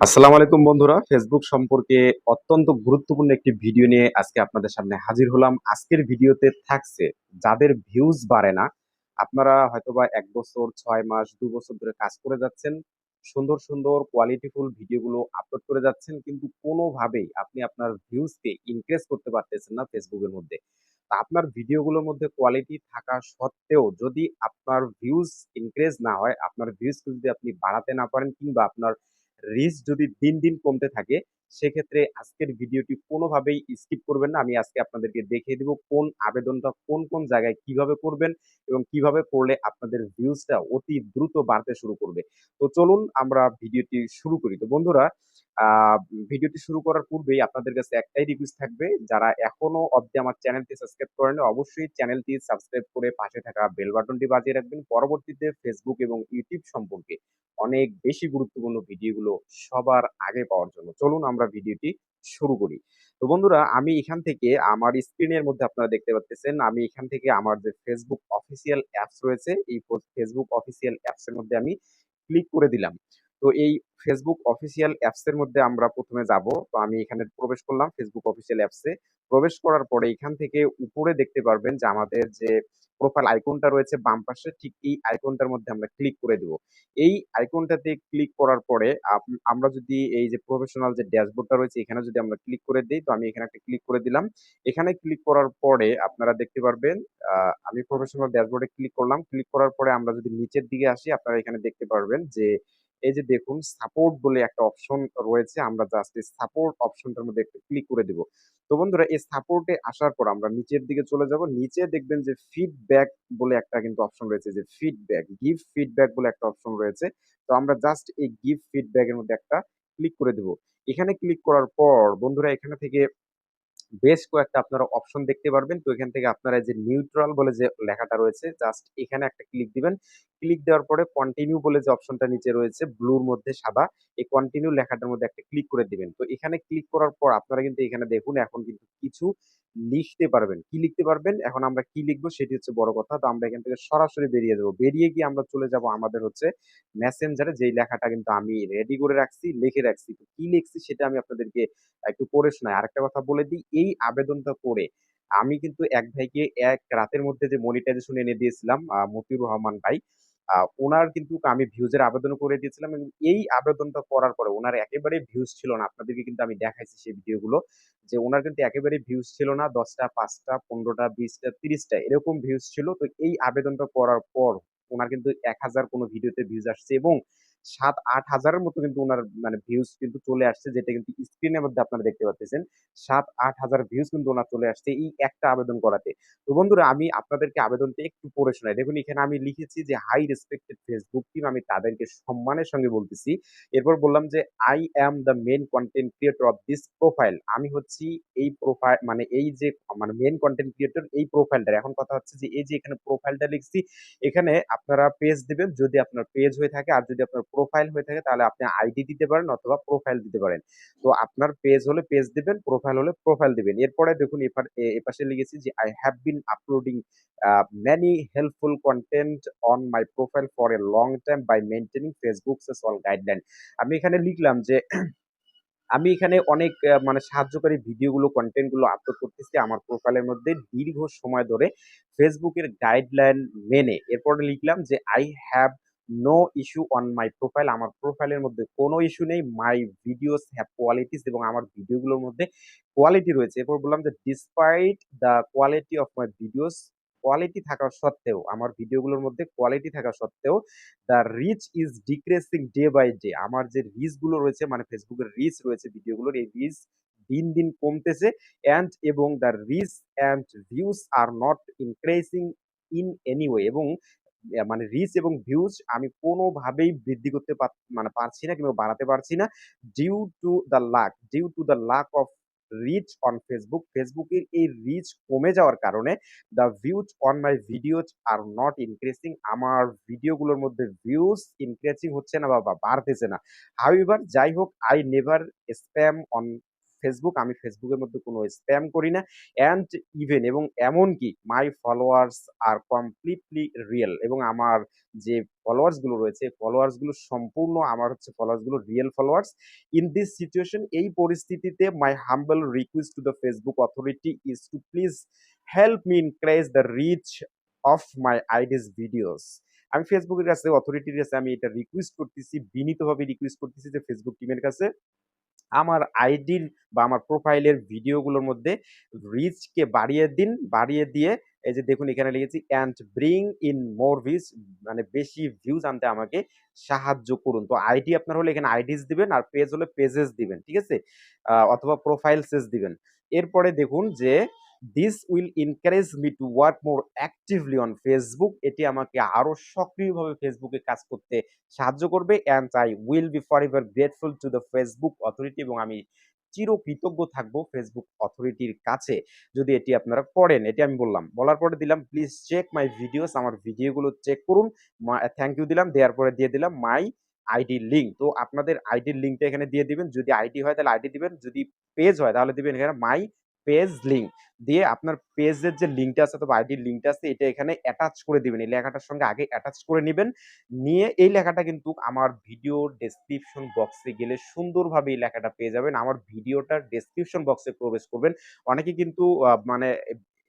আসসালামু আলাইকুম বন্ধুরা। ফেসবুক সম্পর্কে অত্যন্ত গুরুত্বপূর্ণ একটি ভিডিও নিয়ে আজকে আপনাদের সামনে হাজির হলাম। আজকের ভিডিওতে থাকছে, যাদের ভিউজ বাড়ে না, আপনারা হয়তোবা এক বছর, ছয় মাস, দু বছর ধরে কাজ করে যাচ্ছেন, সুন্দর সুন্দর কোয়ালিটিফুল ভিডিওগুলো আপলোড করে যাচ্ছেন, কিন্তু কোনোভাবেই আপনি আপনার ভিউজকে ইনক্রিজ করতে পারতেছেন না ফেসবুকের মধ্যে। তা আপনার ভিডিওগুলোর মধ্যে কোয়ালিটি থাকা সত্ত্বেও যদি আপনার ভিউজ ইনক্রিজ না হয়, আপনার ভিউজ যদি আপনি বাড়াতে না পারেন কিংবা আপনার রিচ যদি দিন দিন কমতে থাকে, সেক্ষেত্রে আজকের ভিডিওটি কোনোভাবেই স্কিপ করবেন না। আমি আজকে আপনাদেরকে দেখিয়ে দেব কোন আবেদনটা কোন কোন জায়গায় কীভাবে করবেন এবং কীভাবে করলে আপনাদের ভিউজটা অতি দ্রুত বাড়তে শুরু করবে। তো চলুন আমরা ভিডিওটি শুরু করি। তো বন্ধুরা ভিডিওটি শুরু করার পূর্বেই আপনাদের কাছে একটাই রিকোয়েস্ট থাকবে, যারা এখনও অবধি আমার চ্যানেলটি সাবস্ক্রাইব করেন অবশ্যই চ্যানেলটি সাবস্ক্রাইব করে পাশে থাকা বেল বাটনটি বাজিয়ে রাখবেন। পরবর্তীতে ফেসবুক এবং ইউটিউব সম্পর্কে অনেক বেশি গুরুত্বপূর্ণ ভিডিওগুলো সবার আগে পাওয়ার জন্য। চলুন আমরা ভিডিওটি শুরু করি। তো বন্ধুরা, আমি এখান থেকে আমার স্ক্রিনের মধ্যে আপনারা দেখতে পাচ্ছেন আমি এখান থেকে আমার যে ফেসবুক অফিসিয়াল অ্যাপস রয়েছে, এই ফেসবুক অফিসিয়াল অ্যাপস এর মধ্যে আমি ক্লিক করে দিলাম। তো এই ফেসবুক অফিসিয়াল অ্যাপস এর মধ্যে আমরা প্রথমে যাব। তো আমি এখানে প্রবেশ করলাম ফেসবুক অফিসিয়াল অ্যাপসে প্রবেশ করার পরে এখান থেকে উপরে দেখতে পারবেন যে আমাদের যে প্রোফাইল আইকনটা রয়েছে বাম পাশে, ঠিক এই আইকনটার মধ্যে আমরা ক্লিক করে দেব। এই আইকনটাতে ক্লিক করার পরে আমরা যদি এই যে প্রফেশনাল যে ড্যাশবোর্ডটা রয়েছে, এখানে যদি আমরা ক্লিক করে দিই, তো আমি এখানে একটা ক্লিক করে দিলাম। এখানে ক্লিক করার পরে আপনারা দেখতে পারবেন আমি প্রফেশনাল ড্যাশবোর্ডে ক্লিক করলাম। ক্লিক করার পরে আমরা যদি নিচের দিকে আসি, আপনারা এখানে দেখতে পারবেন যে এই যে দেখুন সাপোর্ট বলে একটা অপশন রয়েছে, আমরা জাস্ট এই সাপোর্ট অপশনটার মধ্যে একটা ক্লিক করে দিব। তো বন্ধুরা, এই সাপোর্টে আসার পর আমরা নিচের দিকে চলে যাব। নিচে দেখবেন যে ফিডব্যাক বলে একটা কিন্তু অপশন রয়েছে, যে ফিডব্যাক গিভ ফিডব্যাক বলে একটা অপশন রয়েছে। তো আমরা জাস্ট এই গিভ ফিডব্যাক এর মধ্যে একটা ক্লিক করে দেব। এখানে ক্লিক করার পর বন্ধুরা, এখানে থেকে বেশ কয়েকটা আপনারা অপশন দেখতে পারবেন। তো এখান থেকে আপনারা যে নিউট্রাল বলে যে লেখাটা রয়েছে জাস্ট এখানে একটা ক্লিক দিবেন। ক্লিক দেওয়ার পরে কন্টিনিউ বলে যে অপশনটা নিচে রয়েছে ব্লুর মধ্যে সাদা, এই কন্টিনিউ লেখাটার মধ্যে একটা ক্লিক করে দিবেন। তো এখানে ক্লিক করার পর আপনারা কিন্তু এখানে দেখুন, এখন কিন্তু কিছু লিখতে পারবেন। কি লিখতে পারবেন? এখন আমরা কি লিখব? সেটি হচ্ছে বড় কথা। তো আমরা এখান থেকে সরাসরি বেরিয়ে যাব। বেরিয়ে গিয়ে আমরা চলে যাব আমাদের হচ্ছে মেসেঞ্জারে যেই লেখাটা কিন্তু আমি রেডি করে রাখছি, লিখে রাখছি। তো কি লিখছি সেটা আমি আপনাদেরকে একটু পড়ে শোনাই। আরেকটা কথা বলে দিই এই আবেদনটা করে আমি কিন্তু এক ভাইকে এক রাতের মধ্যে যে মনিটাইজেশন এনে দিয়েছিলাম মতিউর রহমান ভাই ওনার কিন্তু আমি ভিউজের আবেদন করে দিয়েছিলাম এবং এই আবেদনটা করার পরে ওনার একেবারে ভিউজ ছিল না। আপনাদেরকে কিন্তু আমি দেখাইছি সেই ভিডিওগুলো যে ওনার কিন্তু একেবারে ভিউজ ছিল না, দশটা, পাঁচটা, পনেরোটা, বিশটা, তিরিশটা এরকম ভিউজ ছিল। তো এই আবেদনটা করার পর ওনার কিন্তু এক হাজার কোনো ভিডিওতে ভিউজ আসছে এবং সাত আট হাজারের মতো কিন্তু ওনার মানে ভিউজ কিন্তু চলে আসছে, যেটা কিন্তু স্ক্রিনের মধ্যে আপনারা দেখতে পাচ্ছেন। সাত আট হাজার ভিউজ কিন্তু ওনার চলে আসছে এই একটা আবেদন করাতে। তো বন্ধুরা, আমি আপনাদেরকে আবেদনটা একটু পড়ে শোনাই। দেখুন, এখানে আমি লিখেছি যে হাই রেসপেক্টেড ফেসবুক টিম আমি তাদেরকে সম্মানের সঙ্গে বলতেছি। এরপর বললাম যে I am the main content creator of this profile আমি হচ্ছি এই প্রোফাইল মানে এই যে মানে মেন কন্টেন্ট ক্রিয়েটর এই প্রোফাইলটার এখন কথা হচ্ছে যে, এই যে, এখানে প্রোফাইলটা লিখছি, এখানে আপনারা পেজ দিবেন। যদি আপনার পেজ হয়ে থাকে আর যদি আপনার প্রোফাইল হয়ে থাকে, তাহলে আপনি আইডি দিতে পারেন অথবা প্রোফাইল দিতে পারেন। তো আপনার পেজ হলে পেজ দিবেন প্রোফাইল হলে প্রোফাইল দিবেন। এরপরে দেখুন এপাশে লিখেছি যে I have been uploading many helpful content on my profile for a long time by maintaining Facebook all guideline আমি এখানে লিখলাম যে, আমি এখানে অনেক মানে সাহায্যকারী ভিডিওগুলো কন্টেন্টগুলো আপলোড করতেছি আমার প্রোফাইলের মধ্যে দীর্ঘ সময় ধরে ফেসবুকের গাইডলাইন মেনে। এরপরে লিখলাম যে I have no issue on my profile আমার প্রোফাইলের মধ্যে কোনো ইস্যু নেই। মাই ভিডিওস হ্যাভ কোয়ালিটিস এবং আমার ভিডিওগুলোর মধ্যে কোয়ালিটি রয়েছে। এরপর বললাম যে despite the quality of my videos quality থাকা সত্ত্বেও, আমার ভিডিওগুলোর মধ্যে কোয়ালিটি থাকা সত্ত্বেও the reach is decreasing day by day আমার যে রিচগুলো রয়েছে মানে ফেসবুকের রিচ রয়েছে ভিডিওগুলোর এই রিচ দিন দিন কমতেছে অ্যান্ড এবং the reach and views are not increasing in any way এবং মানে রিচ এবং ভিউজ আমি কোনোভাবেই বৃদ্ধি করতে মানে পারছি না কিংবা বাড়াতে পারছি না due to the lack due to the lack of reach on Facebook ফেসবুকের এই রিচ কমে যাওয়ার কারণে the views on my videos are not increasing আমার ভিডিওগুলোর মধ্যে ভিউজ ইনক্রিজিং হচ্ছে না বা বাড়তেছে না। হাউএভার যাই হোক I never spam on Facebook আমি ফেসবুকের মধ্যে কোনো স্প্যাম করি না অ্যান্ড ইভেন এবং এমনকি my followers are completely real এবং আমার যে ফলোয়ার্সগুলো রয়েছে ফলোয়ার্সগুলো সম্পূর্ণ আমার হচ্ছে ফলোয়ার্সগুলো real followers in this situation এই পরিস্থিতিতে my humble request to the Facebook authority is to please help me increase the reach of my IDs videos আমি ফেসবুকের কাছে অথরিটির কাছে আমি এটা রিকোয়েস্ট করতেছি, বিনীতভাবে রিকোয়েস্ট করতেছি যে ফেসবুক টিমের কাছে আমার আইডির বা আমার প্রোফাইলের ভিডিওগুলোর মধ্যে রিচকে বাড়িয়ে দিন, বাড়িয়ে দিয়ে এই যে দেখুন এখানে লিখেছি and bring in more views মানে বেশি ভিউজ আনতে আমাকে সাহায্য করুন। তো আইডি আপনার হলে এখানে আইডিস দিবেন আর পেজ হলে পেজেস দিবেন, ঠিক আছে? অথবা প্রোফাইল সেজ দিবেন। এরপরে দেখুন যে this will encourage me to work more actively on Facebook এটি আমাকে আরও সক্রিয়ভাবে ফেসবুকে কাজ করতে সাহায্য করবে and I will be forever grateful to the Facebook authority এবং আমি চিরকৃতজ্ঞ থাকব ফেসবুক অথরিটির কাছে যদি এটি আপনারা করেন। এটি আমি বললাম, বলার পরে দিলাম প্লিজ চেক মাই ভিডিওস আমার ভিডিওগুলো চেক করুন। থ্যাংক ইউ দিলাম, দেওয়ার পরে দিয়ে দিলাম মাই আইডি লিঙ্ক তো আপনাদের আইডির লিঙ্কটা এখানে দিয়ে দিবেন। যদি আইডি হয় তাহলে আইডি দিবেন। যদি পেজ হয় তাহলে দিবেন এখানে মাই পেজ লিঙ্ক দিয়ে আপনার পেজের যে লিঙ্কটা আছে অথবা আইডির লিঙ্কটা আছে, এটা এখানে অ্যাটাচ করে দিবেন। এই লেখাটার সঙ্গে আগে অ্যাটাচ করে নেবেন। নিয়ে এই লেখাটা কিন্তু আমার ভিডিও ডেসক্রিপশন বক্সে গেলে সুন্দরভাবে এই লেখাটা পেয়ে যাবেন। আমার ভিডিওটার ডেসক্রিপশন বক্সে প্রবেশ করবেন। অনেকে কিন্তু মানে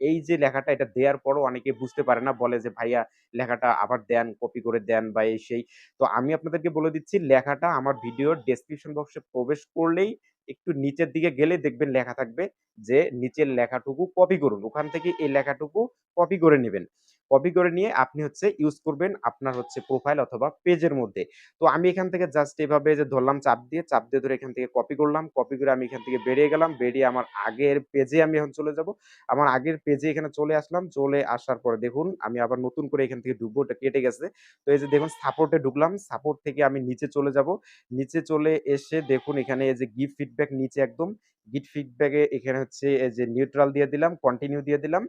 এই যে লেখাটা এটা দেওয়ার পরও অনেকে বুঝতে পারে না, বলে যে, ভাইয়া, লেখাটা আবার দেন কপি করে দেন বা এই সেই। তো আমি আপনাদেরকে বলে দিচ্ছি, লেখাটা আমার ভিডিওর ডেসক্রিপশন বক্সে প্রবেশ করলেই একটু নিচের দিকে গেলে দেখবেন লেখা থাকবে যে, নিচের লেখাটুকু কপি করুন। ওখান থেকে এই লেখাটুকু কপি করে নেবেন। কপি করে নিয়ে আপনি হচ্ছে ইউজ করবেন আপনার হচ্ছে প্রোফাইল অথবা পেজের মধ্যে। তো আমি এখান থেকে জাস্ট এভাবে যে ধরলাম চাপ দিয়ে চাপ দিয়ে ধরে এখান থেকে কপি করলাম। কপি করে আমি এখান থেকে বেরিয়ে গেলাম। বেরিয়ে আমার আগের পেজে আমি এখন চলে যাব। আমার আগের পেজে এখানে চলে আসলাম। চলে আসার পরে দেখুন, আমি আবার নতুন করে এখান থেকে ঢুকবো, ওটা কেটে গেছে। তো এই যে দেখুন সাপোর্টে ঢুকলাম। সাপোর্ট থেকে আমি নিচে চলে যাব। নিচে চলে এসে দেখুন, এখানে এই যে গিভ ফিডব্যাক নিচে একদম। গিভ ফিডব্যাকে এখানে হচ্ছে এই যে নিউট্রাল দিয়ে দিলাম কন্টিনিউ দিয়ে দিলাম।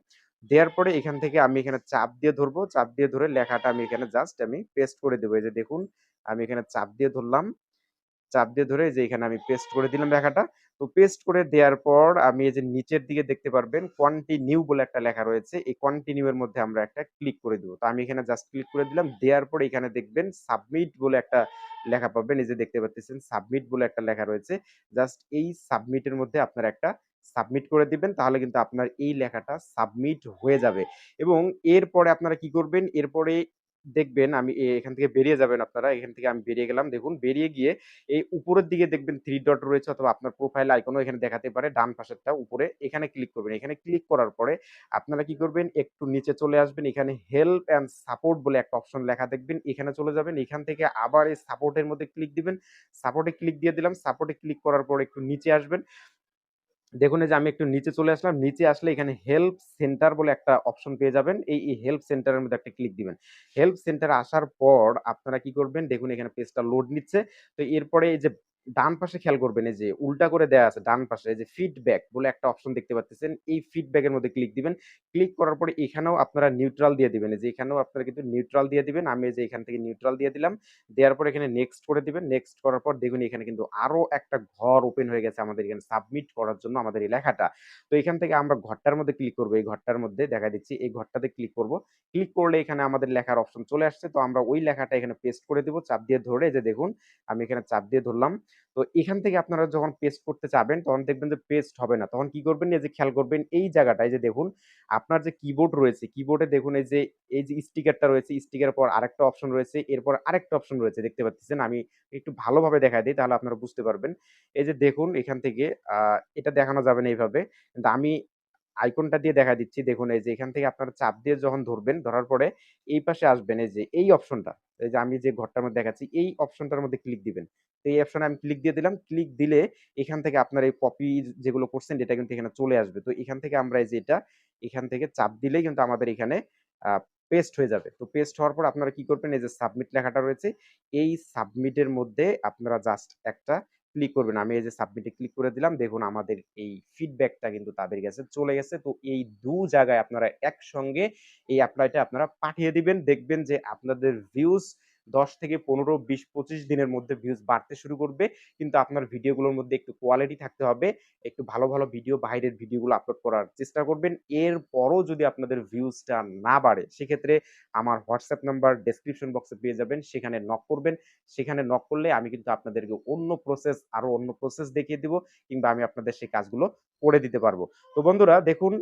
দেওয়ার পরে এখান থেকে আমি এখানে চাপ দিয়ে ধরবো। চাপ দিয়ে ধরে লেখাটা আমি এখানে জাস্ট আমি পেস্ট করে দেবো। এই যে দেখুন, আমি এখানে চাপ দিয়ে ধরলাম। চাপ দিয়ে ধরে যে এখানে আমি পেস্ট করে দিলাম লেখাটা। তো পেস্ট করে দেওয়ার পর আমি এই যে নিচের দিকে দেখতে পারবেন কন্টিনিউ বলে একটা লেখা রয়েছে। এই কন্টিনিউ এর মধ্যে আমরা একটা ক্লিক করে দেবো। তো আমি এখানে জাস্ট ক্লিক করে দিলাম। দেওয়ার পরে এখানে দেখবেন সাবমিট বলে একটা লেখা পাবেন। এই যে দেখতে পাচ্ছেন সাবমিট বলে একটা লেখা রয়েছে। জাস্ট এই সাবমিটের মধ্যে আপনার একটা সাবমিট করে দিবেন, তাহলে কিন্তু আপনার এই লেখাটা সাবমিট হয়ে যাবে এবং এরপরে আপনারা কি করবেন এরপরে দেখবেন আমি এখান থেকে বেরিয়ে যাবেন আপনারা। এখান থেকে আমি বেরিয়ে গেলাম। দেখুন, বেরিয়ে গিয়ে এই উপরের দিকে দেখবেন থ্রি ডট রয়েছে অথবা আপনার প্রোফাইল আইকনও এখানে দেখাতে পারে ডান পাশেরটা উপরে। এখানে ক্লিক করবেন। এখানে ক্লিক করার পরে আপনারা কি করবেন একটু নিচে চলে আসবেন। এখানে হেল্প অ্যান্ড সাপোর্ট বলে একটা অপশন লেখা দেখবেন। এখানে চলে যাবেন। এখান থেকে আবার এই সাপোর্টের মধ্যে ক্লিক দিবেন। সাপোর্টে ক্লিক দিয়ে দিলাম। সাপোর্টে ক্লিক করার পর একটু নিচে আসবেন। দেখুন যে আমি একটু নিচে চলে আসলাম। নিচে আসলে এখানে হেল্প সেন্টার বলে একটা অপশন পেয়ে যাবেন। এই হেল্প সেন্টারের মধ্যে একটা ক্লিক দিবেন। হেল্প সেন্টার আসার পর আপনারা কি করবেন দেখুন এখানে পেজটা লোড নিচ্ছে। তো এরপরে এই যে ডান পাশে খেয়াল করবেন এই যে উল্টা করে দেওয়া আছে, ডান পাশে যে ফিডব্যাক বলে একটা অপশন দেখতে পাচ্ছেন। এই ফিডব্যাকের মধ্যে ক্লিক দিবেন। ক্লিক করার পরে এখানেও আপনারা নিউট্রাল দিয়ে দিবেন। যে এখানেও আপনারা কিন্তু নিউট্রাল দিয়ে দিবেন। আমি যে এখান থেকে নিউট্রাল দিয়ে দিলাম। দেওয়ার পর এখানে নেক্সট করে দিবেন। নেক্সট করার পর দেখুন এখানে কিন্তু আরও একটা ঘর ওপেন হয়ে গেছে আমাদের এখানে সাবমিট করার জন্য আমাদের এই লেখাটা। তো এখান থেকে আমরা ঘরটার মধ্যে ক্লিক করব। এই ঘরটার মধ্যে দেখা দিচ্ছি, এই ঘরটাতে ক্লিক করব। ক্লিক করলে এখানে আমাদের লেখার অপশন চলে আসছে। তো আমরা ওই লেখাটা এখানে পেস্ট করে দিব। চাপ দিয়ে ধরে যে দেখুন, আমি এখানে চাপ দিয়ে ধরলাম। তো এখান থেকে আপনারা যখন পেস্ট করতে চাবেন, তখন দেখবেন যে পেস্ট হবে না। তখন কি করবেন, এই যে খেয়াল করবেন, এই জায়গাটায় যে দেখুন, আপনার যে কিবোর্ড রয়েছে কিবোর্ডে দেখুন, এই যে এই যে স্টিকারটা রয়েছে স্টিকার পর আরেকটা অপশন রয়েছে, এরপর আরেকটা অপশন রয়েছে, দেখতে পাচ্ছেন আমি একটু ভালোভাবে দেখা দিই, তাহলে আপনারা বুঝতে পারবেন। এই যে দেখুন, এখান থেকে এটা দেখানো যাবে না এইভাবে। কিন্তু আমি আইকনটা দিয়ে দেখা দিচ্ছি। দেখুন এই যে এখান থেকে আপনারা চাপ দিয়ে যখন ধরবেন, ধরার পরে এই পাশে আসবেন এই যে এই অপশনটা। এই যে আমি যে ঘরটার মধ্যে দেখাচ্ছি এই অপশনটার মধ্যে ক্লিক দিবেন। তো এই অপশনে আমি ক্লিক দিয়ে দিলাম। ক্লিক দিলে এখান থেকে আপনার এই কপি যেগুলো করছেন এটা কিন্তু এখানে চলে আসবে। তো এখান থেকে আমরা এই যে এটা এখান থেকে চাপ দিলেই কিন্তু আমাদের এখানে পেস্ট হয়ে যাবে। তো পেস্ট হওয়ার পর আপনারা কি করবেন এই যে সাবমিট লেখাটা রয়েছে এই সাবমিটের মধ্যে আপনারা জাস্ট একটা ক্লিক করবেন। আমি এই যে সাবমিটে ক্লিক করে দিলাম। দেখুন আমাদের এই ফিডব্যাকটা কিন্তু তাদের কাছে চলে গেছে। তো এই দু জায়গায় আপনারা একসঙ্গে এই অ্যাপ্লাইটা আপনারা পাঠিয়ে দিবেন। দেখবেন যে আপনাদের ভিউজ 10 থেকে 15, 20, 25 দিনের মধ্যে ভিউজ বাড়তে শুরু করবে। কিন্তু আপনার ভিডিওগুলোর মধ্যে একটু কোয়ালিটি থাকতে হবে। একটু ভালো, ভালো ভিডিও বাইরের ভিডিওগুলো আপলোড করার চেষ্টা করবেন। এরপরও যদি আপনাদের ভিউজটা না বাড়ে সেক্ষেত্রে আমার WhatsApp নাম্বার ডেসক্রিপশন বক্সে পেয়ে যাবেন। সেখানে নক করবেন। সেখানে নক করলে আমি কিন্তু আপনাদেরকে অন্য প্রসেস আরও অন্য প্রসেস দেখিয়ে দিব কিংবা আমি আপনাদের সেই কাজগুলো করে দিতে পারব। তো বন্ধুরা দেখুন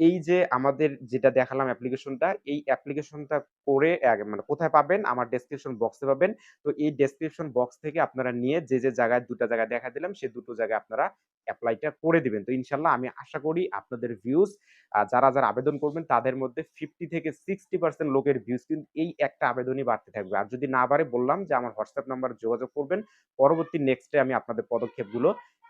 এই যে আমাদের যেটা দেখালাম অ্যাপ্লিকেশনটা, এই অ্যাপ্লিকেশনটা করে মানে কোথায় পাবেন? আমার ডেসক্রিপশন বক্সে পাবেন। তো এই ডেসক্রিপশন বক্স থেকে আপনারা নিয়ে যে, যে জায়গায় ২ টা জায়গায় দেখা দিলাম সে দুটো জায়গায় আপনারা অ্যাপ্লাইটা করে দিবেন। তো ইনশাআল্লাহ আমি আশা করি আপনাদের ভিউজ যারা, যারা আবেদন করবেন তাদের মধ্যে 50 থেকে 60% লোকের ভিউজ কিন্তু এই একটা আবেদনই বাড়তে থাকবে। আর যদি না বাড়ে বললাম যে আমার WhatsApp নাম্বার যোগাযোগ করবেন। পরবর্তী নেক্সট আমি আপনাদের পদক্ষেপগুলো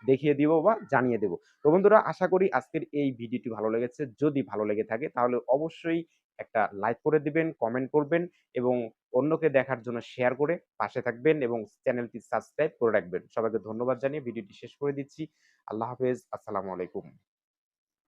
দেখিয়ে দিব বা জানিয়ে দেব। তো বন্ধুরা আশা করি আজকের এই ভিডিওটি ভালো লেগেছে। যদি ভালো লেগে থাকে তাহলে অবশ্যই একটা লাইক করে দিবেন, কমেন্ট করবেন এবং অন্যকে দেখার জন্য শেয়ার করে পাশে থাকবেন এবং চ্যানেলটি সাবস্ক্রাইব করে রাখবেন। সবাইকে ধন্যবাদ জানিয়ে ভিডিওটি শেষ করে দিচ্ছি। আল্লাহ হাফেজ। আসসালামু আলাইকুম।